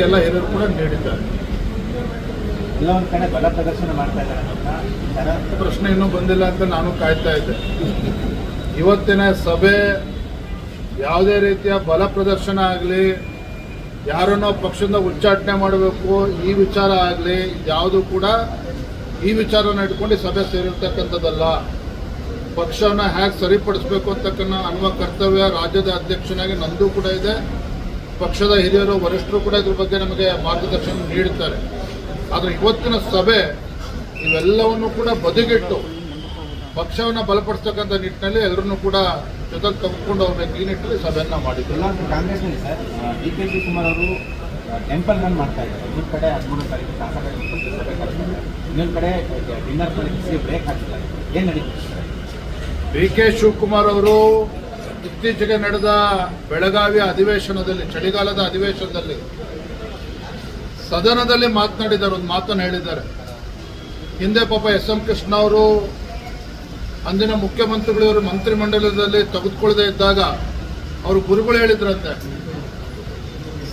ಎಲ್ಲ ಹಿರಿಯರು ಕೂಡ ನೀಡಿದ್ದಾರೆ. ಎಲ್ಲ ಒಂದ್ ಕಡೆ ಬಲ ಪ್ರದರ್ಶನ ಮಾಡ್ತಾ ಇದ್ದಾರೆ. ಅಂತ ಪ್ರಶ್ನೆ ಇನ್ನೂ ಬಂದಿಲ್ಲ ಅಂತ ನಾನು ಕಾಯ್ತಾ ಇದ್ದೆ. ಇವತ್ತಿನ ಸಭೆ ಯಾವುದೇ ರೀತಿಯ ಬಲ ಪ್ರದರ್ಶನ ಆಗಲಿ ಯಾರನ್ನೋ ಪಕ್ಷದಿಂದ ಉಚ್ಚಾಟನೆ ಮಾಡಬೇಕು ಈ ವಿಚಾರ ಆಗಲಿ ಯಾವುದು ಕೂಡ ಈ ವಿಚಾರನ ಇಟ್ಕೊಂಡು ಸಭೆ ಸೇರಿರ್ತಕ್ಕಂಥದ್ದಲ್ಲ. ಪಕ್ಷವನ್ನು ಹೇಗೆ ಸರಿಪಡಿಸ್ಬೇಕು ಅಂತಕ್ಕನ್ನ ಅನ್ನುವ ಕರ್ತವ್ಯ ರಾಜ್ಯದ ಅಧ್ಯಕ್ಷನಾಗಿ ನಂದು ಕೂಡ ಇದೆ. ಪಕ್ಷದ ಹಿರಿಯರು ವರಿಷ್ಠರು ಕೂಡ ಇದ್ರ ಬಗ್ಗೆ ನಮಗೆ ಮಾರ್ಗದರ್ಶನ ನೀಡುತ್ತಾರೆ. ಆದರೆ ಇವತ್ತಿನ ಸಭೆ ಇವೆಲ್ಲವನ್ನು ಕೂಡ ಬದಿಗಿಟ್ಟು ಪಕ್ಷವನ್ನು ಬಲಪಡಿಸ್ತಕ್ಕಂಥ ನಿಟ್ಟಿನಲ್ಲಿ ಎಲ್ಲರನ್ನೂ ಕೂಡ ಜೊತೆಗೆ ತೆಗೆದುಕೊಂಡು ಹೋಗ್ಬೇಕು. ಈ ನಿಟ್ಟಿನಲ್ಲಿ ಸಭೆಯನ್ನ ಮಾಡಿದ್ದಾರೆ ಎಲ್ಲ ಕಾಂಗ್ರೆಸ್ನಲ್ಲಿ ಸರ್ ಡಿ ಕೆ ಶಿವಕುಮಾರ್ ಅವರು ಟೆಂಪಲ್ ರನ್ ಮಾಡ್ತಾ ಇದ್ದಾರೆ. ಇನ್ನೊಂದು ಕಡೆ ಹದಿಮೂರು ತಾರೀಕು ಶಾಸಕ ಸಭೆ ಇನ್ನೊಂದು ಕಡೆ ಡಿನ್ನರ್ ಬ್ರೇಕ್ ಹಾಕಿದ್ದಾರೆ ಏನು ನಡೀತಿದೆ ಡಿ ಕೆ ಶಿವಕುಮಾರ್ ಅವರು ಇತ್ತೀಚೆಗೆ ನಡೆದ ಬೆಳಗಾವಿಯ ಅಧಿವೇಶನದಲ್ಲಿ, ಚಳಿಗಾಲದ ಅಧಿವೇಶನದಲ್ಲಿ ಸದನದಲ್ಲಿ ಮಾತನಾಡಿದ್ದಾರೆ, ಒಂದು ಮಾತನ್ನು ಹೇಳಿದ್ದಾರೆ. ಹಿಂದೆ ಪಾಪ ಎಸ್ ಎಂ ಕೃಷ್ಣ ಅವರು ಅಂದಿನ ಮುಖ್ಯಮಂತ್ರಿಗಳಿವರು ಮಂತ್ರಿಮಂಡಲದಲ್ಲಿ ತೆಗೆದುಕೊಳ್ಳದೆ ಇದ್ದಾಗ ಅವರು ಗುರುಗಳು ಹೇಳಿದ್ರಂತೆ,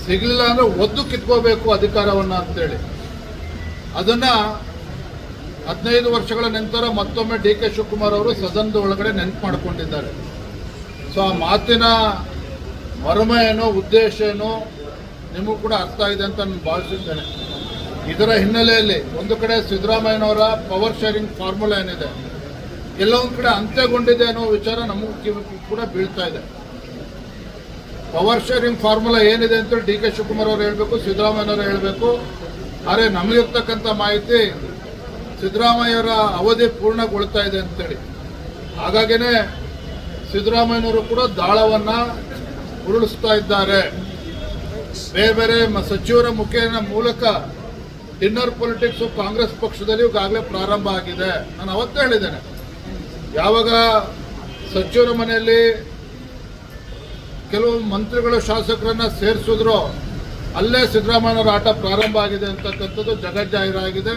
ಸಿಗಲಿಲ್ಲ ಅಂದ್ರೆ ಒದ್ದು ಕಿತ್ಕೋಬೇಕು ಅಧಿಕಾರವನ್ನ ಅಂತೇಳಿ. ಅದನ್ನ ಹದಿನೈದು ವರ್ಷಗಳ ನಂತರ ಮತ್ತೊಮ್ಮೆ ಡಿ ಕೆ ಶಿವಕುಮಾರ್ ಅವರು ಸದನದ ಒಳಗಡೆ ನೆನಪು ಮಾಡಿಕೊಂಡಿದ್ದಾರೆ. ಸೊ ಆ ಮಾತಿನ ಮರ್ಮ ಏನೋ ಉದ್ದೇಶ ಏನೋ ನಿಮಗೂ ಕೂಡ ಅರ್ಥ ಇದೆ ಅಂತ ನಾನು ಭಾವಿಸುತ್ತೇನೆ. ಇದರ ಹಿನ್ನೆಲೆಯಲ್ಲಿ ಒಂದು ಕಡೆ ಸಿದ್ದರಾಮಯ್ಯನವರ ಪವರ್ ಶೇರಿಂಗ್ ಫಾರ್ಮುಲಾ ಏನಿದೆ, ಕೆಲವೊಂದು ಕಡೆ ಅಂತ್ಯಗೊಂಡಿದೆ ಅನ್ನೋ ವಿಚಾರ ನಮಗೂ ಕೂಡ ಬೀಳ್ತಾ ಇದೆ. ಪವರ್ ಶೇರಿಂಗ್ ಫಾರ್ಮುಲಾ ಏನಿದೆ ಅಂತ ಡಿ ಕೆ ಶಿವಕುಮಾರ್ ಅವರು ಹೇಳಬೇಕು, ಸಿದ್ದರಾಮಯ್ಯನವರು ಹೇಳಬೇಕು. ಆದರೆ ನಮಗಿರ್ತಕ್ಕಂಥ ಮಾಹಿತಿ ಸಿದ್ದರಾಮಯ್ಯರ ಅವಧಿ ಪೂರ್ಣಗೊಳ್ತಾ ಇದೆ ಅಂತೇಳಿ. ಹಾಗಾಗಿನೇ ಸಿದ್ದರಾಮಯ್ಯನವರು ಕೂಡ ದಾಳವನ್ನ ಉರುಳಿಸ್ತಾ ಇದ್ದಾರೆ. ಬೇರೆ ಬೇರೆ ಸಚಿವರ ಮುಖೇನ ಮೂಲಕ ಡಿನ್ನರ್ ಪೊಲಿಟಿಕ್ಸ್ ಕಾಂಗ್ರೆಸ್ ಪಕ್ಷದಲ್ಲಿ ಈಗಾಗಲೇ ಪ್ರಾರಂಭ ಆಗಿದೆ. ನಾನು ಅವತ್ತೇ ಹೇಳಿದ್ದೇನೆ. ಯಾವಾಗ ಸಚಿವರ ಮನೆಯಲ್ಲಿ ಕೆಲವು ಮಂತ್ರಿಗಳು ಶಾಸಕರನ್ನ ಸೇರಿಸಿದ್ರು, ಅಲ್ಲೇ ಸಿದ್ದರಾಮಯ್ಯನವರ ಆಟ ಪ್ರಾರಂಭ ಆಗಿದೆ ಅಂತಕ್ಕಂಥದ್ದು ಜಗಜ್ಜಾಹೀರಾಗಿದೆ.